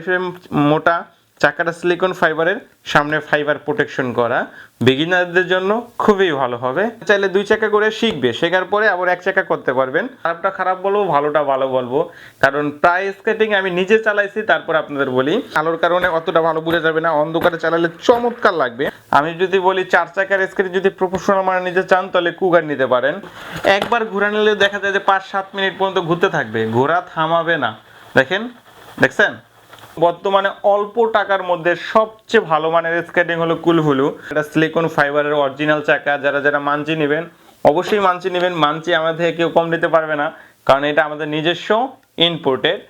Frame মোটা, চাকাটা silicon ফাইবারের সামনে ফাইবার প্রোটেকশন করা। বিগিনারদের জন্য খুবই ভালো হবে। চাইলে দুই চাকা করে শিখবে, শেখার পরে আবার এক চাকা করতে পারবেন। খারাপটা খারাপ বলব, ভালোটা ভালো বলব। কারণ প্রায় স্কেটিং আমি নিজে চালাইছি, তারপর আপনাদের বলি। আলোর কারণে অতটা ভালো বোঝা যাবে না, অন্ধকারে চালালে চমৎকার লাগবে। আমি যদি বলি, চার চাকার স্কেটিং যদি প্রফেশনাল মানে নিতে চান, তাহলে কুগার নিতে পারেন। একবার ঘোরা নিলে দেখা যায় যে পাঁচ সাত মিনিট পর্যন্ত ঘুরতে থাকবে। ঘোরা থামাবে না। দেখেন, দেখছেন? বর্তমানে অল্প টাকার মধ্যে সবচেয়ে ভালো মানের স্কেটিং হলো কুলহুলু এটা সিলিকন ফাইবারের অরিজিনাল চাকা, যারা যারা মানচি নেবেন, অবশ্যই মানচি নেবেন। মানচি আমাদের থেকে কেউ কম নিতে পারবে না, কারণ এটা আমাদের নিজস্ব ইনপোর্টেড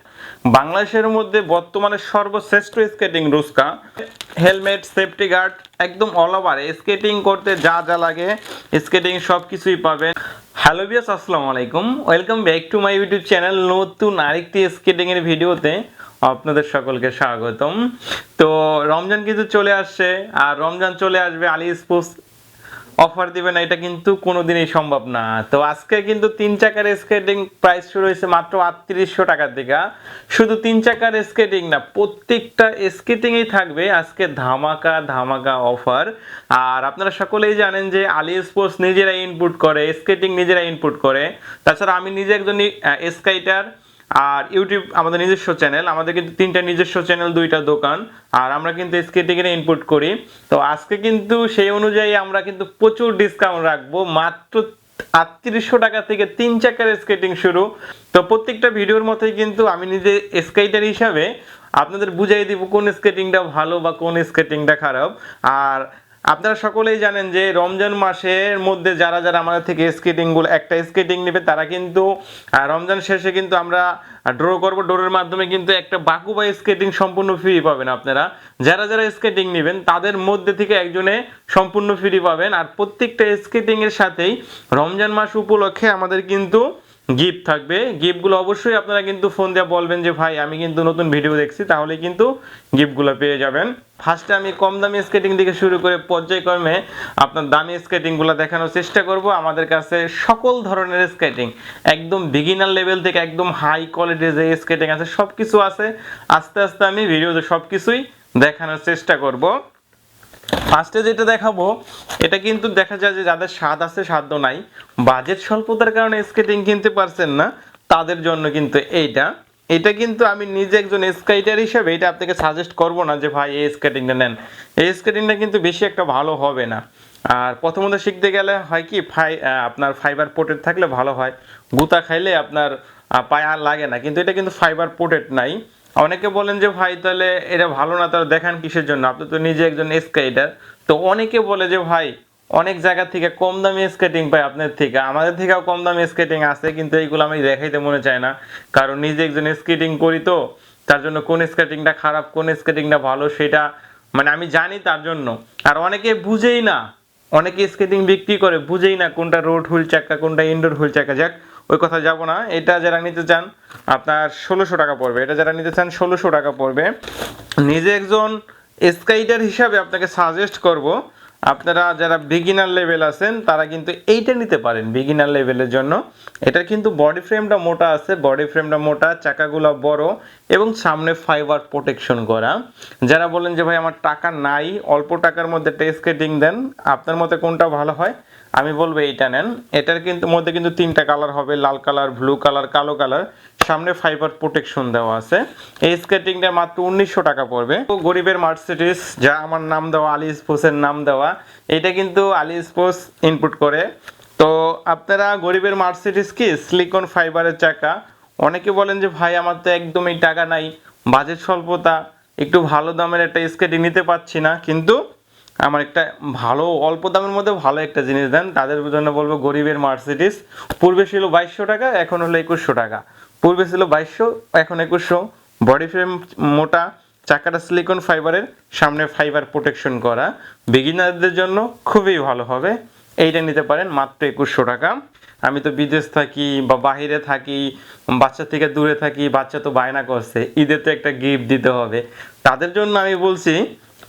বাংলাদেশের মধ্যে বর্তমানে সর্বশ্রেষ্ঠ স্কেটিং রুস্কা হেলমেট সেফটি গার্ড একদম অল ওভার স্কেটিং করতে যা যা লাগে স্কেটিং সব কিছুই পাবেন। হ্যালো বিয়াস আসসালামু আলাইকুম। Welcome back to my YouTube channel নতুন আরেকটি স্কেটিং এর ভিডিওতে আপনাদের সকলকে স্বাগতম। তো রমজান কিন্তু চলে আসছে, আর রমজান চলে আসবে, আলি স্পোর্টস অফার দিবে না, এটা কিন্তু কোনোদিনই সম্ভব না। তো আজকে কিন্তু তিন চাকার স্কেটিং প্রাইস শুরু হয়েছে মাত্র আটত্রিশশো টাকার দিকে। শুধু তিন চাকার স্কেটিং না, প্রত্যেকটা স্কেটিংই থাকবে আজকে ধামাকা ধামাকা অফার। আর আপনারা সকলেই জানেন যে আলি স্পোর্টস নিজেরা ইনপুট করে স্কেটিং নিজেরা ইনপুট করে। তাছাড়া আমি নিজে একজন স্কাইটার আর ইউটিউব আমাদের নিজস্ব চ্যানেল আমাদের কিন্তু তিনটা নিজস্ব চ্যানেল দুইটা দোকান, আর আমরা কিন্তু স্কেটিং এর ইনপুট করি। তো আজকে কিন্তু সেই অনুযায়ী আমরা কিন্তু প্রচুর ডিসকাউন্ট রাখব, মাত্র আটত্রিশশো টাকা থেকে তিন চাকার স্কেটিং শুরু। তো প্রত্যেকটা ভিডিওর মতোই কিন্তু আমি নিজে স্কেটার হিসাবে আপনাদের বুঝাই দিব কোন স্কেটিংটা ভালো বা কোন স্কেটিংটা খারাপ। আর আপনারা সকলেই জানেন যে রমজান মাসের মধ্যে যারা যারা আমাদের থেকে স্কেটিংগুলো একটা স্কেটিং নেবে, তারা কিন্তু রমজান শেষে কিন্তু আমরা ড্র করব। ড্রোর মাধ্যমে কিন্তু একটা বাকু বা স্কেটিং সম্পূর্ণ ফ্রি পাবেন আপনারা। যারা যারা স্কেটিং নেবেন, তাদের মধ্যে থেকে একজনে সম্পূর্ণ ফ্রি পাবেন। আর প্রত্যেকটা স্কেটিংয়ের সাথেই রমজান মাস উপলক্ষে আমাদের কিন্তু গিফট থাকবে। গিফটগুলো অবশ্যই আপনারা কিন্তু ফোন দিয়ে বলবেন যে, ভাই, আমি কিন্তু নতুন ভিডিও দেখছি। তাহলে কিন্তু গিফটগুলো পেয়ে যাবেন। ফার্স্টে আমি কম দামি স্কেটিং থেকে শুরু করে পর্যায়ক্রমে আপনার দামি স্কেটিংগুলো দেখানোর চেষ্টা করব। আমাদের কাছে সকল ধরনের স্কেটিং একদম বিগিনার লেভেল থেকে একদম হাই কোয়ালিটির যে স্কেটিং আছে সব কিছু আছে। আস্তে আস্তে আমি ভিডিওতে সব কিছুই দেখানোর চেষ্টা করব। ফার্স্টে যেটা দেখাবো, এটা কিন্তু দেখা যায় যে যাদের স্বাদ আছে সাধ্য নাই বাজেট স্বল্পতার কারণে স্কেটিং কিনতে পারছেন না, তাদের জন্য কিন্তু এইটা। এটা কিন্তু আমি নিজে একজন স্কেটার হিসেবে এটা আপনাকে সাজেস্ট করব না যে ভাই এই স্কেটিংটা নেন। এই স্কেটিংটা কিন্তু বেশি একটা ভালো হবে না। আর প্রথমত শিখতে গেলে হয় কি, ফাই আপনার ফাইবার পোটেড থাকলে ভালো হয়। গুতা খাইলে আপনার পায়ে আর লাগে না। কিন্তু এটা কিন্তু ফাইবার পোটেড নাই। অনেকে বলেন যে, ভাই, তাহলে এটা ভালো না, তাহলে দেখান কিসের জন্য? আপনি তো নিজে একজন স্কেটার তো অনেকে বলে যে, ভাই, অনেক জায়গা থেকে কম দামি স্কেটিং পাই আপনার থেকে। আমাদের থেকেও কম দামি স্কেটিং আছে, কিন্তু এইগুলো আমি দেখাইতে মনে চায় না। কারণ নিজে একজন স্কেটিং করি তো, তার জন্য কোন স্কেটিংটা খারাপ, কোন স্কেটিংটা ভালো, সেটা মানে আমি জানি তার জন্য। আর অনেকে বুঝেই না, অনেকে স্কেটিং বিক্রি করে, বুঝেই না কোনটা রোড হুইল চাকা কোনটা ইনডোর হুইল চাকা যাক ওই কথা যাব না। এটা যারা নিতে চান, আপনার ষোলোশো টাকা পড়বে। এটা যারা নিতে চান, ষোলোশো টাকা পড়বে। নিজে একজন স্কাইটার হিসাবে আপনাকে সাজেস্ট করব, আপনারা যারা বিগিনার লেভেল আছেন, তারা কিন্তু এইটা নিতে পারেন বিগিনার লেভেলের জন্য। এটা কিন্তু বডি ফ্রেমটা মোটা আছে বডি ফ্রেমটা মোটা, চাকাগুলো বড় এবং সামনে ফাইবার প্রোটেকশন করা। যারা বলেন যে, ভাই, আমার টাকা নাই, অল্প টাকার মধ্যে টেস্ট স্কেটিং দেন, আপনার মতে কোনটা ভালো হয়? আমি বলব এইটা নেন। এটার কিন্তু মধ্যে কিন্তু তিনটা কালার হবে, লাল কালার ব্লু কালার কালো কালার সামনে ফাইবার প্রোটেকশন দেওয়া আছে। এই স্কেটিংটা মাত্র উনিশশো টাকা পড়বে। তো গরিবের মার্সিডিস যা আমার নাম দেওয়া, আলি স্পোর্টসের নাম দেওয়া, এটা কিন্তু আলি স্পোর্টস ইনপুট করে। তো আপনারা গরিবের মার্সিডিস কি? সিলিকন ফাইবারের চাকা। অনেকে বলেন যে, ভাই, আমার তো একদমই টাকা নাই। বাজেট স্বল্পতা, একটু ভালো দামের একটা স্কেটিং নিতে পারছি না। কিন্তু আমার একটা ভালো, অল্প দামের মধ্যে ভালো একটা জিনিস দেন। তাদের জন্য বলব গরিবের মার্সিডিস পূর্বে ছিল বাইশশো টাকা, এখন হলো একুশশো টাকা। পূর্বে ছিল বাইশশো, এখন একুশশো। বডি ফ্রেম মোটা, চাকাটা সিলিকন ফাইবারের সামনে ফাইবার প্রোটেকশন করা। বিগিনারদের জন্য খুবই ভালো হবে। এইটা নিতে পারেন মাত্র একুশশো টাকা। আমি তো বিদেশ থাকি বা বাইরে থাকি, বাচ্চা থেকে দূরে থাকি, বাচ্চা তো বায়না করছে। ঈদে তো একটা গিফট দিতে হবে। তাদের জন্য আমি বলছি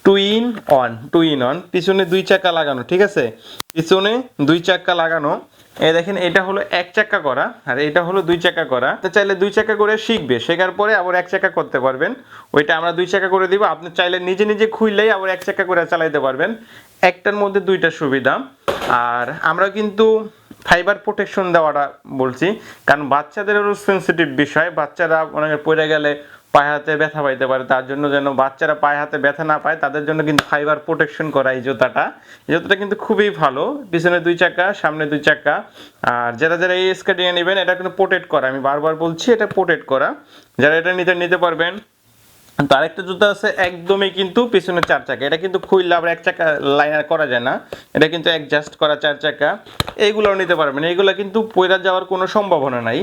two in one two in one পিছনে দুই চাকা লাগানো, ঠিক আছে? পিছনে দুই চাকা লাগানো। এই দেখেন, এটা হলো এক চাকা করা, আর এটা হলো দুই চাকা করা। তো চাইলে দুই চাকা করে শিখবে, শেখার পরে আবার এক চাকা করতে পারবেন। ওইটা আমরা দুই চাকা করে দিব, আপনি চাইলে নিজে নিজে খুললেই আবার এক চাকা করে চালাইতে পারবেন। একটার মধ্যে দুইটা সুবিধা। আর আমরা কিন্তু ফাইবার প্রোটেকশন দেওয়াটা বলছি, কারণ বাচ্চাদেরও সেন্সিটিভ বিষয়, বাচ্চারা অনেকে পড়ে গেলে পায়ে হাতে ব্যথা পাইতে পারে, তার জন্য যেন বাচ্চারা পায়ে হাতে ব্যথা না পায়, তাদের জন্য কিন্তু ফাইবার প্রোটেকশন করা এই জুতাটা। এই জুতাটা কিন্তু খুবই ভালো, পিছনে দুই চাকা, সামনে দুই চাকা। আর যারা যারা এই স্কেটিংয়ে নেবেন, এটা কিন্তু প্রোটেক্ট করা, আমি বারবার বলছি, এটা প্রোটেক্ট করা। যারা এটা নিতে নিতে পারবেন, তার একটা জুতা আছে, একদমই কিন্তু পিছনে চার চাকা। এটা কিন্তু খুললে আবার এক চাকা লাইনার করা যায় না। এটা কিন্তু অ্যাডজাস্ট করা চার চাকা। এইগুলোও নিতে পারবেন। এইগুলো কিন্তু পয়রা যাওয়ার কোনো সম্ভাবনা নাই।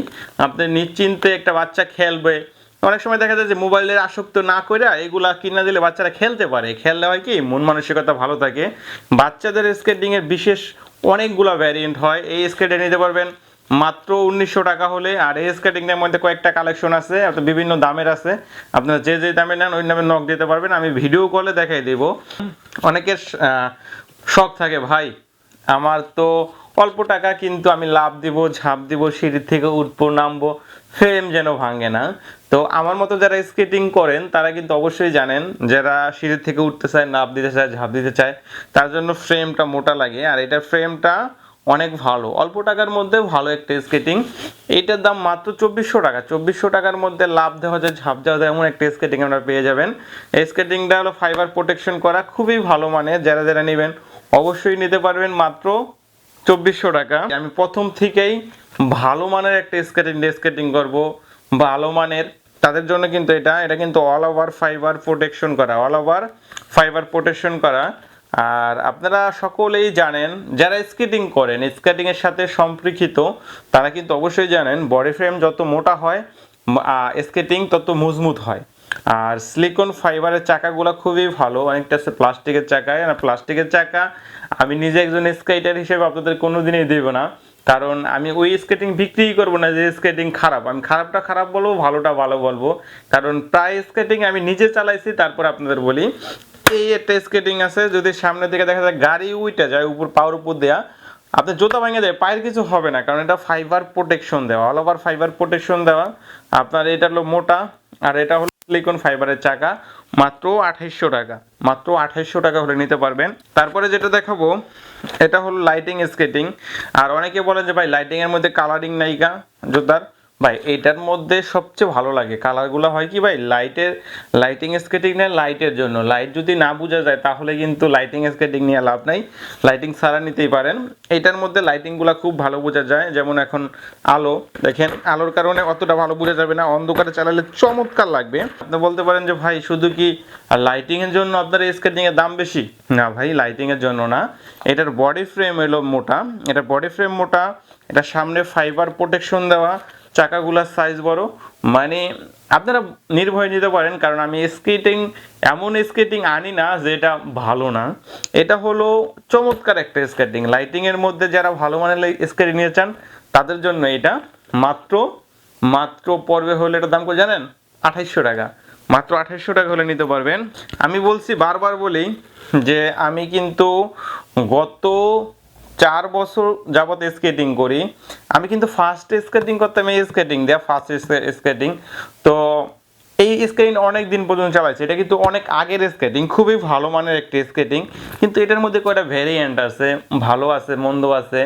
আপনি নিশ্চিন্তে একটা বাচ্চা খেলবে অনেক সময় দেখা যায় যে মোবাইলের আসক্ত না করে এগুলা কিনা দিলে বাচ্চারা খেলতে পারে। খেললে হয় কি? মন মানসিকতা ভালো থাকে। বাচ্চাদের স্কেটিং এর বিশেষ অনেকগুলো ভ্যারিয়েন্ট হয়। এই স্কেটে নিতে পারবেন মাত্র উনিশশো টাকা হলে। আর এই স্কেটিংয়ের মধ্যে কয়েকটা কালেকশন আছে আপনার বিভিন্ন দামের আছে। আপনারা যে যে দামে নেন, ওই দামে নক দিতে পারবেন। আমি ভিডিও কলে দেখাই দেব। অনেকের শখ থাকে, ভাই, আমার তো অল্প টাকা, কিন্তু আমি লাভ দিব, ঝাঁপ দিব সিঁড়ি থেকে উঠবো, নামবো। ফ্রেম যেন ভাঙে না। তো আমার মতো যারা স্কেটিং করেন, তারা কিন্তু অবশ্যই জানেন, যারা সিঁড়ি থেকে উঠতে চায়, নাপ দিতে চায়, ঝাঁপ দিতে চায়, তার জন্য ফ্রেমটা মোটা লাগে। আর এটার ফ্রেমটা অনেক ভালো। অল্প টাকার মধ্যে ভালো একটা স্কেটিং এইটার দাম মাত্র চব্বিশশো টাকা। চব্বিশশো টাকার মধ্যে লাভ দেওয়া যায়, ঝাঁপ দেওয়া যায়, এমন একটা স্কেটিং আপনারা পেয়ে যাবেন। এই স্কেটিংটা হলো ফাইবার প্রোটেকশন করা। খুবই ভালো মানে যারা যারা নেবেন, অবশ্যই নিতে পারবেন মাত্র চব্বিশশো টাকা। আমি প্রথম থেকেই ভালো মানের একটা স্কেটিং স্কেটিং করব। ভালো মানের, তাদের জন্য কিন্তু এটা এটা কিন্তু অল ওভার ফাইবার প্রোটেকশন করা অল ওভার ফাইবার প্রোটেকশন করা। আর আপনারা সকলেই জানেন, যারা স্কেটিং করেন স্কেটিং এর সাথে সম্পৃক্ত, তারা কিন্তু অবশ্যই জানেন বডি ফ্রেম যত মোটা হয় স্কেটিং তত মজবুত হয়। আর সিলিকন ফাইবারের চাকাগুলো খুবই ভালো, অনেকটা আছে প্লাস্টিকের চাকা আর প্লাস্টিকের চাকা আমি নিজে একজন স্কেটার হিসেবে আপনাদের কোনোদিনই দেব না। কারণ আমি ওই স্কেটিং বিক্রি করব না যে স্কেটিং খারাপ। আমি খারাপটা খারাপ বলব, ভালোটা ভালো বলব। কারণ প্রায় স্কেটিং আমি নিজে চালাইছি, তারপর আপনাদের বলি। এই একটা স্কেটিং আছে, যদি সামনে দিকে দেখা যায় গাড়ি উইটা যায়, উপর পাওয়ার উপর দেয়া আপনি জুতা ভেঙে দেয় পায়ের কিছু হবে না। কারণ এটা ফাইবার প্রোটেকশন দেওয়া অল ওভার ফাইবার প্রোটেকশন দেওয়া। আপনার এটা হলো মোটা, আর এটা হলো সিলিকন ফাইবারের চাকা, মাত্র আঠাইশশো টাকা। মাত্র আঠাইশশো টাকা হলে নিতে পারবেন। তারপরে যেটা দেখাবো, এটা হলো লাইটিং স্কেটিং আর অনেকে বলেন যে ভাই লাইটিংয়ের মধ্যে কালারিং নাইকা জুতার ভাই, এটার মধ্যে সবচেয়ে ভালো লাগে কালারগুলো হয় কি ভাই লাইটের লাইটিং স্কেটিং নেয় লাইটের জন্য। লাইট যদি না বোঝা যায় তাহলে কিন্তু লাইটিং স্কেটিং নিয়ে লাভ নাই। লাইটিং সারা নিতেই পারেন। এটার মধ্যে লাইটিংগুলো খুব ভালো বোঝা যায়। যেমন এখন আলো, দেখেন আলোর কারণে অতটা ভালো বোঝা যাবে না। অন্ধকারে চালালে চমৎকার লাগবে। আপনি বলতে পারেন যে, ভাই, শুধু কি লাইটিং এর জন্য আপনার স্কেটিং এর দাম বেশি? না ভাই লাইটিং এর জন্য না। এটার বডি ফ্রেম এলো মোটা। এটা বডি ফ্রেম মোটা। এটা সামনে ফাইবার প্রোটেকশন দেওয়া। চাকাগুলার সাইজ বড়। মানে আপনারা নির্ভয় নিতে পারেন, কারণ আমি স্কেটিং এমন স্কেটিং আনি না যেটা ভালো না। এটা হলো চমৎকার একটা স্কেটিং লাইটিং এর মধ্যে যারা ভালো মানের স্কেটিং নিয়ে চান, তাদের জন্য এটা মাত্র মাত্র পর্বে হলে এটার দাম করে জানেন? আঠাইশশো টাকা। মাত্র আঠাইশশো টাকা হলে নিতে পারবেন। আমি বলছি বারবার বলি যে আমি কিন্তু গত চার বছর যাবৎ স্কেটিং করি। আমি কিন্তু ফার্স্ট স্কেটিং করতাম, এই স্কেটিং দেয়া ফার্স্ট স্কেটিং তো এই স্কেটিং অনেক দিন পর্যন্ত চালাইছে। এটা কিন্তু অনেক আগের স্কেটিং খুবই ভালো মানের একটি স্কেটিং কিন্তু এটার মধ্যে কয়টা ভ্যারিয়েন্ট আছে, ভালো আছে, মন্দ আছে।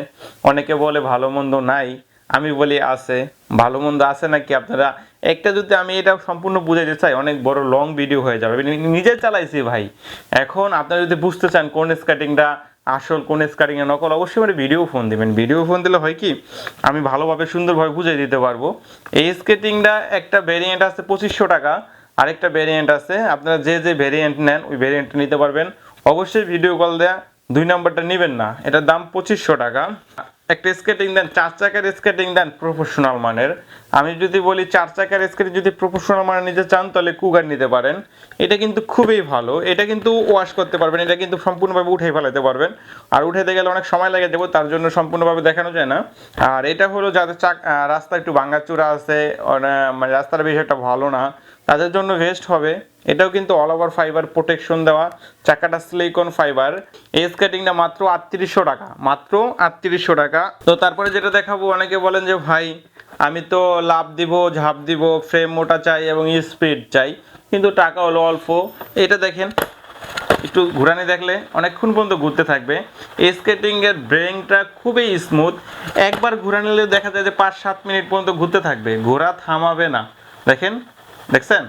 অনেকে বলে ভালো মন্দ নাই, আমি বলি আছে। ভালো মন্দ আছে নাকি? আপনারা একটা যদি আমি এটা সম্পূর্ণ বুঝাইতে চাই, অনেক বড় লং ভিডিও হয়ে যাবে। নিজে চালাইছি ভাই। এখন আপনারা যদি বুঝতে চান কোন স্কেটিংটা আসল কোন স্কারিং এর নকল, অবশ্যই মানে ভিডিও ফোন দিবেন। ভিডিও ফোন দিলে হয় কি, আমি ভালোভাবে, সুন্দরভাবে বুঝিয়ে দিতে পারব। এই স্কেটিংটা একটা ভেরিয়েন্ট আছে পঁচিশশো টাকা, আরেকটা ভেরিয়েন্ট আছে, আপনারা যে যে ভেরিয়েন্ট নেন, ওই ভেরিয়েন্ট নিতে পারবেন। অবশ্যই ভিডিও কল দেয়া, দুই নম্বরটা নেবেন না, এটার দাম পঁচিশশো টাকা। একটা স্কেটিং দেন, চার চাকার স্কেটিং দেন প্রফেশনাল মানের। আমি যদি বলি চার চাকার স্কেটিং যদি প্রফেশনাল মানের নিতে চান, তাহলে কুগার নিতে পারেন। এটা কিন্তু খুবই ভালো। এটা কিন্তু ওয়াশ করতে পারবেন, এটা কিন্তু সম্পূর্ণভাবে উঠে ফেলাতে পারবেন। আর উঠাতে গেলে অনেক সময় লাগে যাব তার জন্য সম্পূর্ণভাবে দেখানো যায় না। আর এটা হলো যাদের চাক রাস্তা একটু ভাঙ্গাচুরা আছে মানে রাস্তার বেশ একটা ভালো না। তাদের জন্য বেস্ট হবে। এটাও কিন্তু অল ওভার ফাইবার প্রোটেকশন দেওয়া। চাকাটা সিলিকন ফাইবার এই স্কেটিংটা মাত্র আটত্রিশশো টাকা। মাত্র আটত্রিশশো টাকা। তো তারপরে যেটা দেখাবো, অনেকে বলেন যে, ভাই, আমি তো লাভ দিব, ঝাঁপ দিব ফ্রেম মোটা চাই এবং স্পিড চাই। কিন্তু টাকা হলো অল্প। এটা দেখেন, একটু ঘুরানি দেখলে অনেকক্ষণ পর্যন্ত ঘুরতে থাকবে। এই স্কেটিং এর ব্রেংটা খুবই স্মুথ একবার ঘুরা নিলে দেখা যায় যে, পাঁচ সাত মিনিট পর্যন্ত ঘুরতে থাকবে। ঘোরা থামাবে না। দেখেন দেখছেন?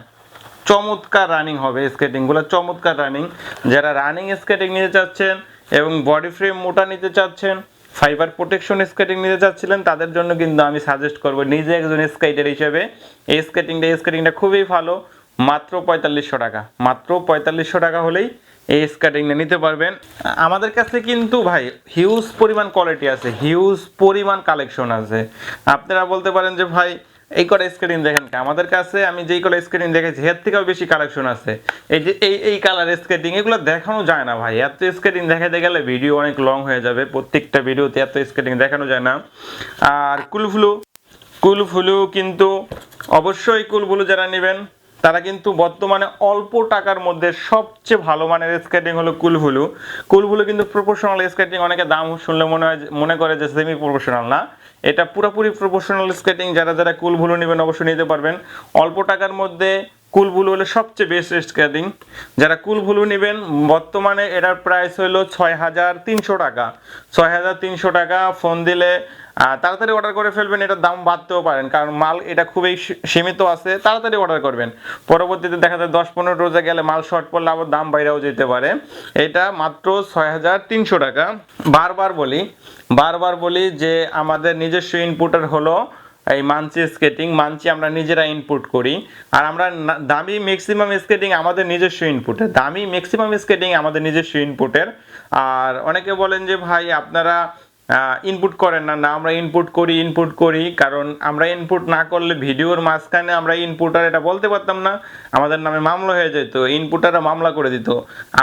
চমৎকার রানিং হবে স্কেটিংগুলো চমৎকার রানিং যারা রানিং স্কেটিং নিতে চাচ্ছেন এবং বডি ফ্রেম মোটা নিতে চাচ্ছেন ফাইবার প্রোটেকশন স্কেটিং নিতে চাচ্ছিলেন, তাদের জন্য কিন্তু আমি সাজেস্ট করব নিজে একজন স্কেটার হিসেবে। এই স্কেটিংটা স্কেটিংটা খুবই ভালো, মাত্র পঁয়তাল্লিশশো টাকা। মাত্র পঁয়তাল্লিশশো টাকা হলেই এই স্কেটিংটা নিতে পারবেন। আমাদের কাছে কিন্তু ভাই হিউজ পরিমাণ কোয়ালিটি আছে হিউজ পরিমাণ কালেকশন আছে। আপনারা বলতে পারেন যে ভাই এই কটা স্ক্রিন দেখেন? আমাদের কাছে আমি যেই কটা স্ক্রিন দেখেছি এর থেকেও বেশি কালেকশন আছে। এই যে, এই এই কালার স্কেটিং এগুলো দেখানো যায় না ভাই। এত স্কেটিং দেখাতে গেলে ভিডিও অনেক লং হয়ে যাবে। প্রত্যেকটা ভিডিওতে এত স্কেটিং দেখানো যায় না। আর কুলফ্লু, কুলফুলু কিন্তু অবশ্যই কুলফুলু যারা নেবেন, তারা কিন্তু বর্তমানে অল্প টাকার মধ্যে সবচেয়ে ভালো মানের স্কেটিং হলো কুলফুলু। কুলফুলু কিন্তু প্রফেশনাল স্কেটিং অনেকে দাম শুনলে মনে হয় মনে করে যে সেমি প্রফেশনাল না। এটা পুরোপুরি প্রফেশনাল স্কেটিং যারা যারা কুল ভুলো নেবেন অবশ্যই নিতে পারবেন। অল্প টাকার মধ্যে কুল ভুলু হলে সবচেয়ে বেস্ট স্কেটিং যারা কুল ভুলু নেবেন, বর্তমানে এটার প্রাইস হলো ছয় হাজার তিনশো টাকা। ছয় হাজার তিনশো টাকা ফোন দিলে তাড়াতাড়ি অর্ডার করে ফেলবেন, এটার দাম বাড়তেও পারেন, কারণ মাল এটা খুবই সীমিত আছে, তাড়াতাড়ি অর্ডার করবেন। পরবর্তীতে দেখা যায় দশ পনেরো রোজা গেলে মাল শর্ট পড়লে আবার দাম বাইরেও যেতে পারে। এটা মাত্র ছয় হাজার তিনশো টাকা। বারবার বলি বারবার বলি যে আমাদের নিজস্ব ইনপুটার হলো এই মানচি স্কেটিং মানচি আমরা নিজেরা ইনপুট করি, আর আমরা দামি ম্যাক্সিমাম স্কেটিং আমাদের নিজস্ব ইনপুটের দামি ম্যাক্সিমাম স্কেটিং আমাদের নিজস্ব ইনপুটের আর অনেকে বলেন যে ভাই, আপনারা ইনপুট করেন না না আমরা ইনপুট করি ইনপুট করি, কারণ আমরা ইনপুট না করলে ভিডিওর মাঝখানে আমরা ইনপুটার এটা বলতে পারতাম না, আমাদের নামে মামলা হয়ে যেত ইনপুটাররা মামলা করে দিত।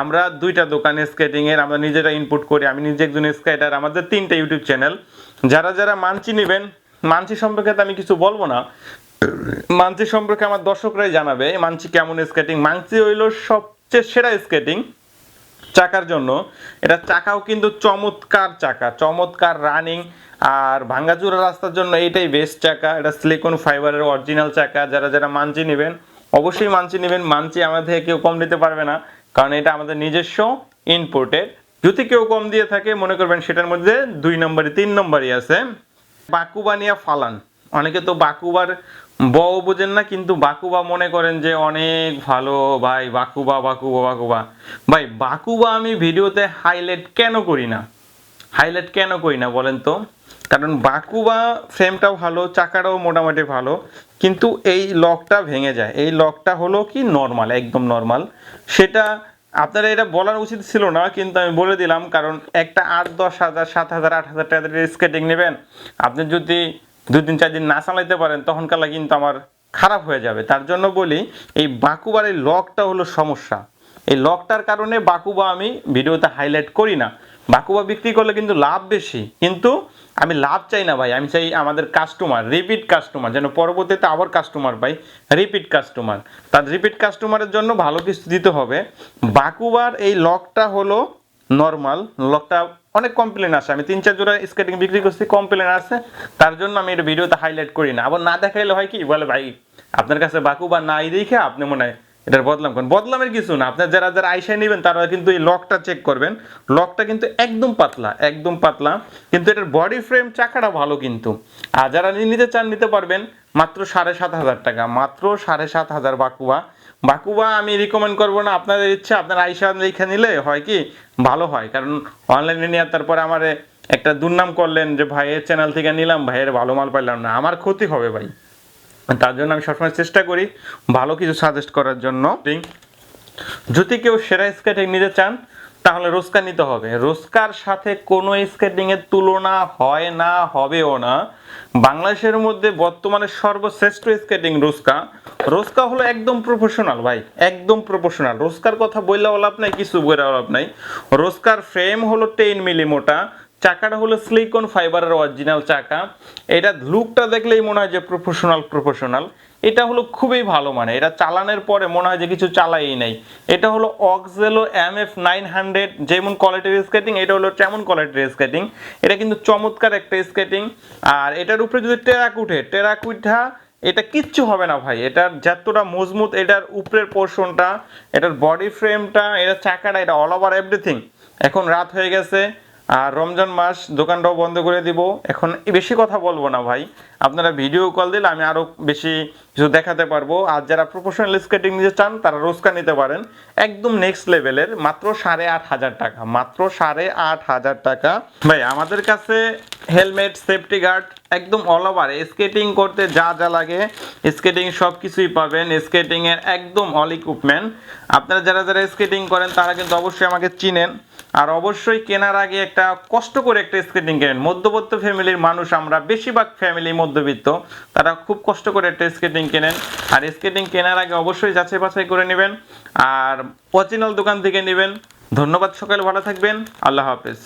আমরা দুইটা দোকানে স্কেটিংয়ের আমরা নিজেরা ইনপুট করি, আমি নিজে একজন স্কেটার আমাদের তিনটা ইউটিউব চ্যানেল যারা যারা মানচি নেবেন মানচি সম্পর্কে তো আমি কিছু বলব না। মানচি সম্পর্কে আমার দর্শকরাই জানাবে মানচি কেমন স্কেটিং মানচি হইল সবচেয়ে সেরা স্কেটিং চাকার জন্য। এটা চাকাও কিন্তু চমৎকার চাকা, চমৎকার রানিং আর ভাঙ্গাচুরা রাস্তার জন্য এইটাই বেস্ট চাকা। এটা সিলিকন ফাইবারের অরিজিনাল চাকা। যারা যারা মানচি নেবেন, অবশ্যই মানচি নেবেন। মানচি আমাদের থেকে কেউ কম নিতে পারবে না, কারণ এটা আমাদের নিজস্ব ইনপুটের যদি কেউ কম দিয়ে থাকে, মনে করবেন সেটার মধ্যে দুই নম্বরই, তিন নম্বরই আছে। বাকুবানিয়া ফালান। অনেকে তো বাকুবার বউ বোঝেন না, কিন্তু বাকুবা মনে করেন যে অনেক ভালো। ভাই, বাকুবা বাকুবা বাকুবা। ভাই, বাকুবা আমি ভিডিওতে হাইলাইট কেন করি না? হাইলাইট কেন করি না বলেন তো? কারণ বাকুবা ফ্রেমটাও ভালো, চাকাটাও মোটামুটি ভালো, কিন্তু এই লকটা ভেঙে যায়। এই লকটা হলো কি নর্মাল একদম নর্মাল সেটা আপনারা এটা বলার উচিত ছিল না, কিন্তু আমি বলে দিলাম, কারণ একটা আট, দশ হাজার, সাত হাজার, আট হাজার টাকা স্কেটিং নেবেন। আপনি যদি দুই দিন চার দিন না চালাইতে পারেন তখন কালা কিন্তু আমার খারাপ হয়ে যাবে। তার জন্য বলি, এই বাকুবার এই লকটা হলো সমস্যা। এই লকটার কারণে বাকুবা আমি ভিডিওতে হাইলাইট করি না। বাকুবা বিক্রি করলে কিন্তু লাভ বেশি। কিন্তু আমি লাভ চাই না ভাই, আমি চাই আমাদের কাস্টমার রিপিট কাস্টমার যেন পরবর্তীতে আবার কাস্টমার পাই রিপিট কাস্টমার তার রিপিট কাস্টমারের জন্য ভালো কিছু দিতে হবে। বাকুবার এই লকটা হলো নর্মাল লকটা অনেক কমপ্লেন আসে। আমি তিন, চার জোড়া স্কেটিং বিক্রি করছি কমপ্লেন আসে। তার জন্য আমি এটা ভিডিওতে হাইলাইট করি না। আবার না দেখাইলে হয় কি? বলে, ভাই, আপনার কাছে বাকু বা নাই দেখে আপনি মনে হয় এটার বদলাম করেন বদলামের কিছু না। আপনার যারা যারা আইসায় নেবেন, তারা কিন্তু এই লকটা চেক করবেন। লকটা কিন্তু একদম পাতলা একদম পাতলা। কিন্তু এটার বডি ফ্রেম চাকাটা ভালো কিন্তু। আর যারা নিতে চান, নিতে পারবেন মাত্র সাড়ে সাত হাজার টাকা। মাত্র সাড়ে সাত হাজার বাকুবা বাকুবা আমি রিকমেন্ড করব না। আপনাদের ইচ্ছা, আপনার আইসা লিখে নিলে হয় কি? ভালো হয়। কারণ অনলাইনে নেওয়ার তারপরে আমার একটা দুর্নাম করলেন যে ভাইয়ের চ্যানেল থেকে নিলাম। ভাইয়ের ভালো মাল পাইলাম না। আমার ক্ষতি হবে ভাই। তার জন্য আমি সবসময় চেষ্টা করি ভালো কিছু সাজেস্ট করার জন্য। যদি কেউ সেরা স্কেটিং নিতে চান, তাহলে রোস্কা নিতে হবে। রোস্কার সাথে কোনো স্কেটিং এর তুলনা হয় না, হবেও না। বাংলাদেশের মধ্যে বর্তমানে সর্বশ্রেষ্ঠ স্কেটিং রোস্কা রোস্কা হলো একদম প্রফেশনাল ভাই, একদম প্রফেশনাল রোস্কার কথা বললে লাভ নাই, কিছু বলে লাভ নাই। রোস্কার ফ্রেম হলো টেন মিলি মোটা। চাকাটা হলো সিলিকন ফাইবারের অরিজিনাল চাকা। এটা লুকটা দেখলেই মনে হয় যে প্রফেশনাল প্রফেশনাল এটা হলো খুবই ভালো মানে এটা চালানোর পরে মনে হয় যে কিছু চালাই নাই। এটা হলো Oxelo M F nine hundred যেমন কোয়ালিটির স্কেটিং এটা হলো তেমন কোয়ালিটির স্কেটিং এটা কিন্তু চমৎকার একটা স্কেটিং আর এটার উপরে যদি টেরাক উঠে এটা কিচ্ছু হবে না ভাই। এটার যতটা মজবুত, এটার উপরের পোর্শনটা এটার বডি ফ্রেমটা এটার চাকাটা, এটা অল ওভার এভরিথিং এখন রাত হয়ে গেছে। আর রমজান মাস দোকানটাও বন্ধ করে দিব। এখন বেশি কথা বলব না ভাই। আপনারা ভিডিও কল দিলে আমি আরও বেশি কিছু দেখাতে পারব। আর যারা প্রফেশনাল স্কেটিং নিতে চান, তারা রোজকা নিতে পারেন। একদম নেক্সট লেভেলের মাত্র সাড়ে আট হাজার টাকা। মাত্র সাড়ে আট হাজার টাকা। ভাই, আমাদের কাছে হেলমেট সেফটি গার্ড একদম অল ওভার স্কেটিং করতে যা যা লাগে স্কেটিং সব কিছুই পাবেন। স্কেটিং এর একদম অল ইকুইপমেন্ট আপনারা যারা যারা স্কেটিং করেন, তারা কিন্তু অবশ্যই আমাকে চিনেন। আর অবশ্যই কেনার আগে একটা কষ্ট করে একটা স্কেটিং কেনেন। মধ্যবিত্ত ফ্যামিলির মানুষ আমরা বেশিরভাগ ফ্যামিলি মধ্যবিত্ত, তারা খুব কষ্ট করে একটা স্কেটিং কেনেন। আর স্কেটিং কেনার আগে অবশ্যই যাচাই বাছাই করে নেবেন। আর অরিজিনাল দোকান থেকে নেবেন। ধন্যবাদ, সকালে ভালো থাকবেন। আল্লাহ হাফেজ।